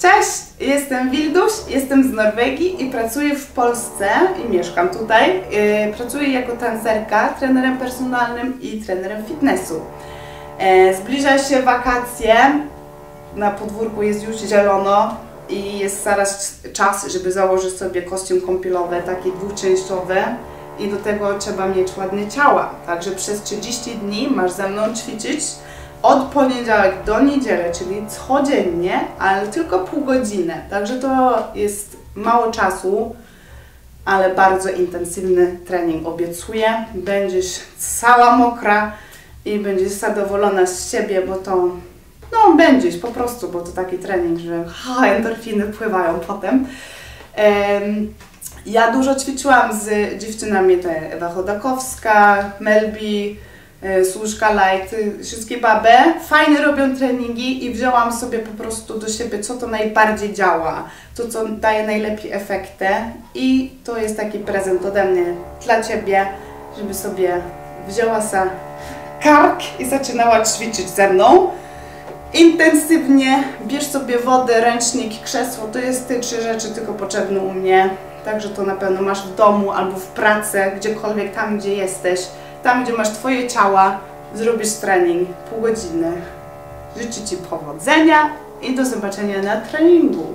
Cześć, jestem Wilduś, jestem z Norwegii i pracuję w Polsce i mieszkam tutaj. Yy, Pracuję jako tancerka, trenerem personalnym i trenerem fitnessu. E, Zbliża się wakacje, na podwórku jest już zielono i jest zaraz czas, żeby założyć sobie kostium kąpielowy, taki dwuczęściowy i do tego trzeba mieć ładne ciała. Także przez 30 dni masz ze mną ćwiczyć od poniedziałek do niedzieli, czyli codziennie, ale tylko pół godziny. Także to jest mało czasu, ale bardzo intensywny trening obiecuję. Będziesz cała mokra i będziesz zadowolona z siebie, bo to no będziesz po prostu, bo to taki trening, że ha, endorfiny pływają potem. Em, ja dużo ćwiczyłam z dziewczynami, to Ewa Chodakowska, Melbi, Służka Light, wszystkie baby. Fajnie robią treningi i wzięłam sobie po prostu do siebie, co to najbardziej działa, to co daje najlepiej efekty i to jest taki prezent ode mnie dla Ciebie, żeby sobie wzięła sa kark i zaczynała ćwiczyć ze mną intensywnie, bierz sobie wodę, ręcznik, krzesło, to jest te trzy rzeczy tylko potrzebne u mnie. Także to na pewno masz w domu albo w pracy, gdziekolwiek tam, gdzie jesteś, tam, gdzie masz Twoje ciała, zrobisz trening pół godziny. Życzę Ci powodzenia i do zobaczenia na treningu.